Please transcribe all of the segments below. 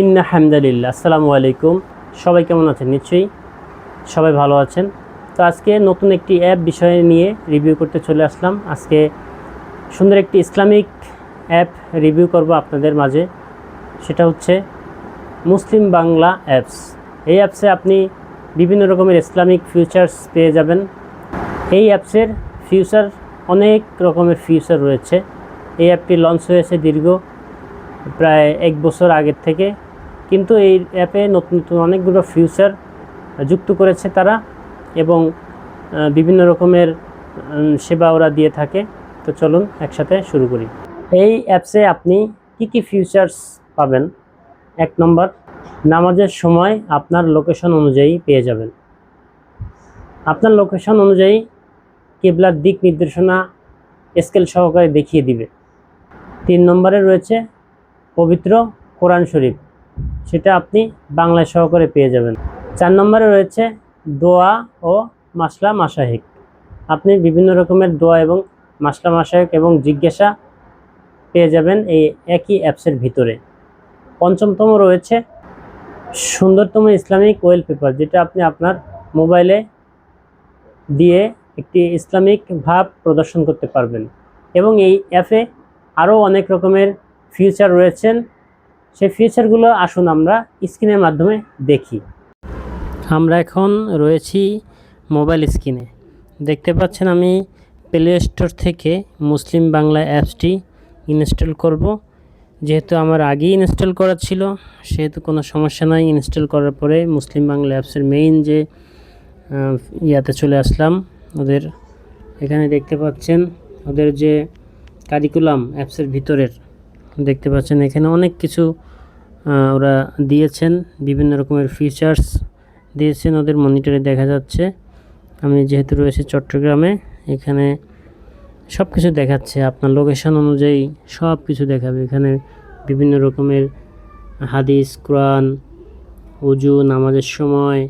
ইন্না হামদালিল্লাহ, আসসালামু আলাইকুম। সবাই কেমন আছেন? নিশ্চয়ই সবাই ভালো আছেন। তো আজকে নতুন একটি অ্যাপ বিষয় নিয়ে রিভিউ করতে চলে আসলাম। আজকে সুন্দর একটি ইসলামিক অ্যাপ রিভিউ করব আপনাদের মাঝে। সেটা হচ্ছে মুসলিম বাংলা অ্যাপস। এই অ্যাপসে আপনি বিভিন্ন রকমের ইসলামিক ফিউচার্স পেয়ে যাবেন। এই অ্যাপসের ফিউচার, অনেক রকমের ফিউচার রয়েছে। এই অ্যাপটি লঞ্চ হয়েছে দীর্ঘ প্রায় এক বছর আগের থেকে। কিন্তু এই অ্যাপে নতুন নতুন অনেকগুলো ফিউচার যুক্ত করেছে তারা এবং বিভিন্ন রকমের সেবা ওরা দিয়ে থাকে। তো চলুন একসাথে শুরু করি। এই অ্যাপসে আপনি কি কি ফিউচার্স পাবেন? এক নম্বর, নামাজের সময় আপনার লোকেশন অনুযায়ী পেয়ে যাবেন। আপনার লোকেশন অনুযায়ী কেবলার দিক নির্দেশনা স্কেল সহকারে দেখিয়ে দিবে। তিন নম্বরে রয়েছে পবিত্র কোরআন শরীফ। সেটা আপনি বাংলায় সহকারে পেয়ে যাবেন। চার নম্বরে রয়েছে দোয়া ও মাসলা মাসাহিক আপনি বিভিন্ন রকমের দোয়া এবং মাসলা মাসাহিক এবং জিজ্ঞাসা পেয়ে যাবেন এই একই অ্যাপসের ভিতরে। পঞ্চমতম রয়েছে সুন্দরতম ইসলামিক ওয়েল পেপার, যেটা আপনি আপনার মোবাইলে দিয়ে একটি ইসলামিক ভাব প্রদর্শন করতে পারবেন। এবং এই অ্যাপে আরও অনেক রকমের ফিউচার রয়েছেন সেই ফিচারগুলো আসুন আমরা স্ক্রিনের মাধ্যমে দেখি। আমরা এখন রয়েছি মোবাইল স্ক্রিনে দেখতে পাচ্ছেন আমি প্লে স্টোর থেকে মুসলিম বাংলা অ্যাপসটি ইনস্টল করব। যেহেতু আমার আগেই ইনস্টল করা ছিল, সেহেতু কোনো সমস্যা নাই ইনস্টল করার পরে মুসলিম বাংলা অ্যাপসের মেইন যে ইয়াতে চলে আসলাম, ওদের, এখানে দেখতে পাচ্ছেন ওদের যে কারিকুলাম অ্যাপসের ভিতরের দেখতে পাচ্ছেন, এখানে অনেক কিছু ওরা দিয়েছেন, বিভিন্ন রকমের ফিচার্স দিয়েছেন ওদের মনিটরে দেখা যাচ্ছে। আমি যেহেতু রয়েছে চট্টগ্রামে, এখানে সব কিছু দেখাচ্ছে, আপনার লোকেশন অনুযায়ী সব কিছু দেখাবে। এখানে বিভিন্ন রকমের হাদিস, কোরআন, উজু, নামাজের সময়,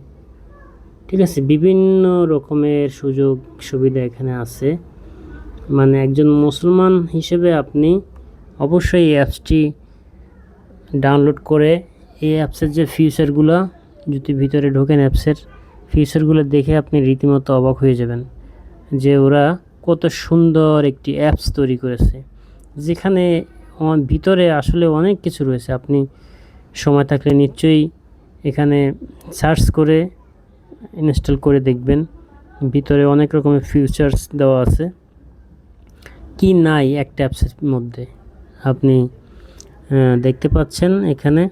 ঠিক আছে, বিভিন্ন রকমের সুযোগ সুবিধা এখানে আছে। মানে একজন মুসলমান হিসেবে আপনি অবশ্যই এই অ্যাপসটি ডাউনলোড করে এই অ্যাপসের যে ফিচারগুলো যদি ভিতরে ঢোকেন অ্যাপসের ফিচারগুলো দেখে আপনি রীতিমতো অবাক হয়ে যাবেন যে ওরা কত সুন্দর একটি অ্যাপস তৈরি করেছে। যেখানে ভিতরে আসলে অনেক কিছু রয়েছে। আপনি সময় থাকলে নিশ্চয়ই এখানে সার্চ করে ইনস্টল করে দেখবেন। ভিতরে অনেক রকমের ফিউচার্স দেওয়া আছে। কি নাই একটা অ্যাপসের মধ্যে? আপনি দেখতে পাচ্ছেন এখানে।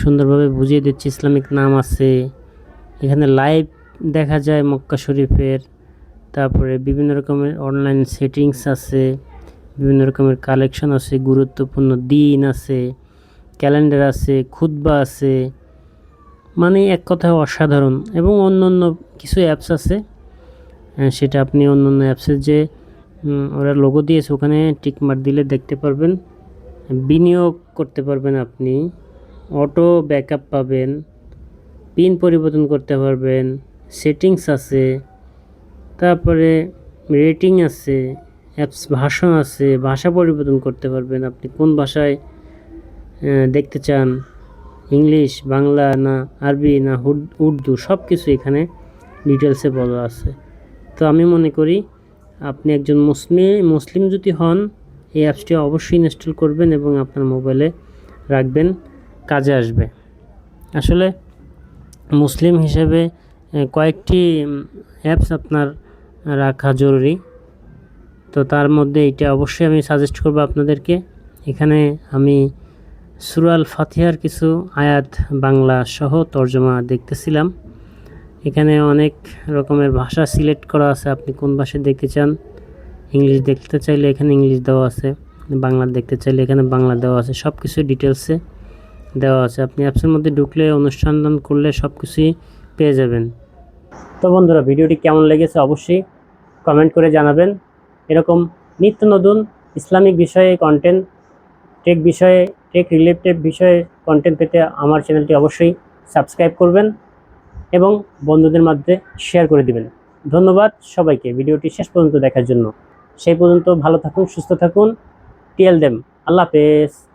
সুন্দরভাবে বুঝিয়ে দিচ্ছি, ইসলামিক নাম আছে। এখানে লাইভ দেখা যায় মক্কা শরীফের। তারপরে বিভিন্ন রকমের অনলাইন সেটিংস আছে। বিভিন্ন রকমের কালেকশন আছে, গুরুত্বপূর্ণ দিন আছে ক্যালেন্ডার আছে, খুতবা আছে। মানে এক কথায় অসাধারণ। এবং অন্য অন্য কিছু অ্যাপস আছে সেটা আপনি অন্য অন্য অ্যাপসের যে ওরা লোগো দিয়েছে, ওখানে টিকমার দিলে দেখতে পারবেন। বিনিয়োগ করতে পারবেন আপনি অটো ব্যাকআপ পাবেন পিন পরিবর্তন করতে পারবেন সেটিংস আছে, তারপরে রেটিং আছে অ্যাপস ভাষণ আছে, ভাষা পরিবর্তন করতে পারবেন আপনি, কোন ভাষায় দেখতে চান, ইংলিশ, বাংলা না আরবি না উর্দু সব কিছু এখানে ডিটেলসে বলা আছে। তো আমি মনে করি আপনি একজন মুসলিম মুসলিম যদি হন, এই অ্যাপসটি অবশ্যই ইনস্টল করবেন এবং আপনার মোবাইলে রাখবেন, কাজে আসবে। আসলে মুসলিম হিসেবে কয়েকটি অ্যাপস আপনার রাখা জরুরি। তো তার মধ্যে এটা অবশ্যই আমি সাজেস্ট করব আপনাদেরকে। এখানে আমি সুরাল ফাতিহার কিছু আয়াত, বাংলা সহ তর্জমা দেখতেছিলাম। এখানে অনেক রকমের ভাষা সিলেক্ট করা আছে। আপনি কোন ভাষায় দেখতে চান? ইংলিশ দেখতে চাইলে এখানে ইংলিশ দেওয়া আছে। বাংলা দেখতে চাইলে এখানে বাংলা দেওয়া আছে। সব কিছু ডিটেলসে দেওয়া আছে। আপনি অ্যাপসের মধ্যে ঢুকলে, অনুসন্ধান করলে সব কিছুই পেয়ে যাবেন। তো বন্ধুরা, ভিডিওটি কেমন লেগেছে অবশ্যই কমেন্ট করে জানাবেন। এরকম নিত্য নতুন ইসলামিক বিষয়ে কন্টেন্ট টেক বিষয়ে টেক রিলেটেড বিষয়ে কন্টেন্ট পেতে আমার চ্যানেলটি অবশ্যই সাবস্ক্রাইব করবেন। এবং বন্ধুদের মধ্যে শেয়ার করে দিবেন। ধন্যবাদ সবাইকে ভিডিওটি শেষ পর্যন্ত দেখার জন্য। সেই পর্যন্ত ভালো থাকুন, সুস্থ থাকুন। টিএল দেম আল্লাহ হাফেজ।